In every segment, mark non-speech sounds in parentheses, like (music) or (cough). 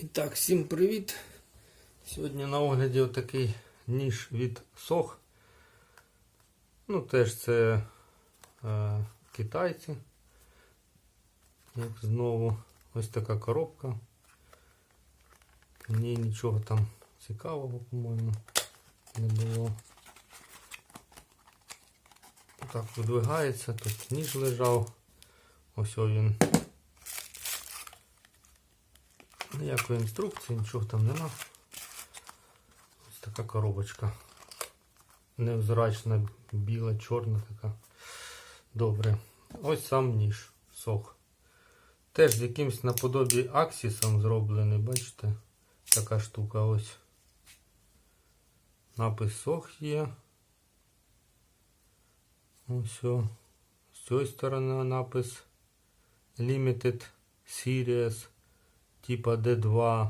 І так, всім привіт! Сьогодні на огляді отакий ніж від Сох. Ну, теж це е, китайці. Як знову ось така коробка. В нічого там цікавого, по-моєму, не було. Так видвигається, тут ніж лежав. Ось він. Ніякої інструкції, нічого там нема. Ось така коробочка. Невзрачна, біла, чорна така. Добре. Ось сам ніж сох. Теж з якимось наподобі аксісом зроблений, бачите? Така штука ось. Напис сох є. Ось. З цієї сторони напис Limited Series типа D2.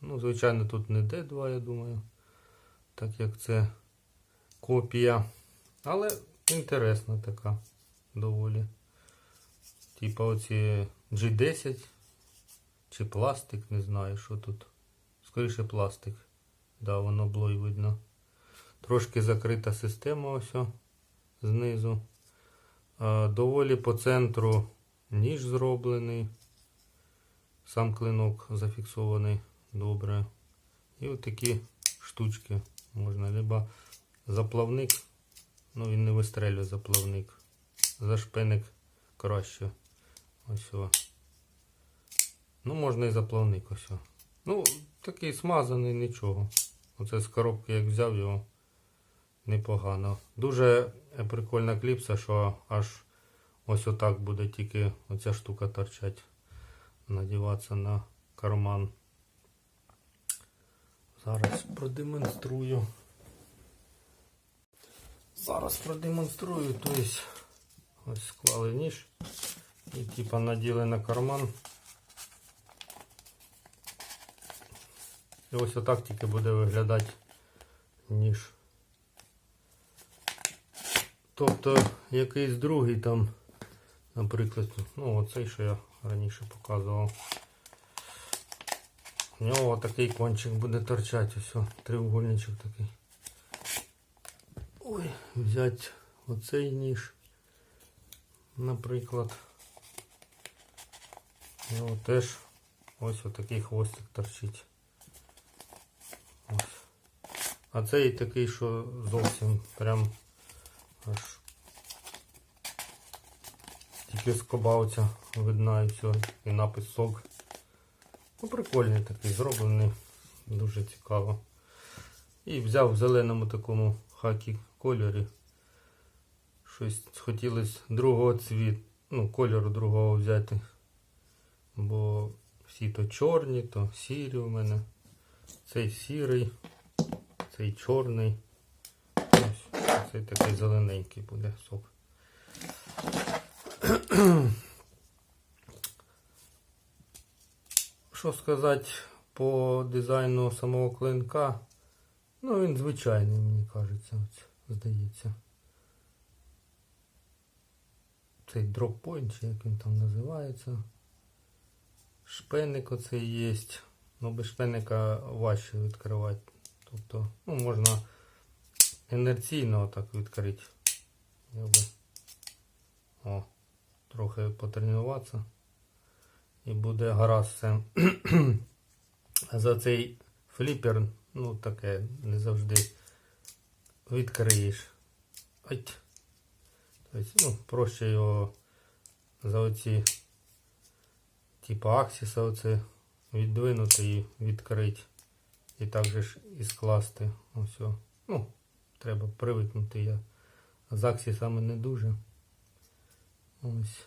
Ну, звичайно, тут не D2, я думаю. Так як це копія. Але інтересна така доволі. Типа оці G10 чи пластик, не знаю, що тут. Скоріше пластик. Да, воно було і видно. Трошки закрита система ось знизу. Доволі по центру ніж зроблений. Сам клинок зафіксований добре. І от такі штучки можна. Либо заплавник, ну він не вистрелює заплавник. Зашпеник краще. Ось. О. Ну, можна і заплавник ось. Ну, такий смазаний, нічого. Оце з коробки як взяв його непогано. Дуже прикольна кліпса, що аж ось отак буде тільки оця штука торчать надіватися на карман. Зараз продемонструю. Зараз продемонструю, тобто ось склали ніж і типа наділи на карман. І ось отак тільки буде виглядати ніж. Тобто якийсь другий там, наприклад, ну оцей, що я раніше показував. У нього такий кончик буде торчати, ось, о, треугольничок такий. Ой, взяти оцей ніж, наприклад. У нього теж ось отакий хвостик торчить. Ось. А цей такий, що зовсім прям аж тільки скобавця видна і все, і напис сок. Ну, прикольний такий, зроблений, дуже цікаво. І взяв в зеленому такому хакі кольорі. Щось хотілося другого цвіту, ну, кольору другого взяти. Бо всі то чорні, то сірі у мене. Цей сірий, цей чорний. Ось, цей такий зелененький буде сок. (clears throat) Що сказати по дизайну самого клинка? Ну, він звичайний, мені кажеться, здається. Цей дроппойнт, чи як він там називається. Шпеник оцей є. Ну, без шпеника важче відкривати. Тобто, ну, можна інерційно отак відкрити. О, трохи потренуватися. І буде гаразд все. (clears throat) За цей фліпер, ну таке, не завжди відкриєш. Ой. Тобто, ну, проще його за оці типу аксіса оце віддвинути і відкрити. І так же ж і скласти. Ось. Ну, треба привикнути я. З аксісами не дуже. Ось.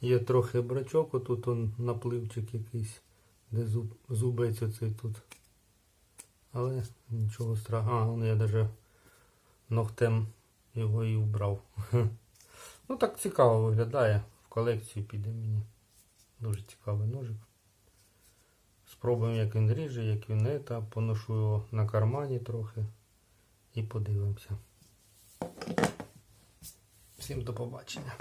Є трохи брачок, отут он напливчик якийсь, де зуб, зубець оцей тут. Але нічого страшного. А, я навіть ногтем його і вбрав. (laughs) Ну так цікаво виглядає. В колекцію піде мені. Дуже цікавий ножик. Спробуємо, як він ріже, як він ета. Поношу його на кармані трохи і подивимося. Всім до побачення.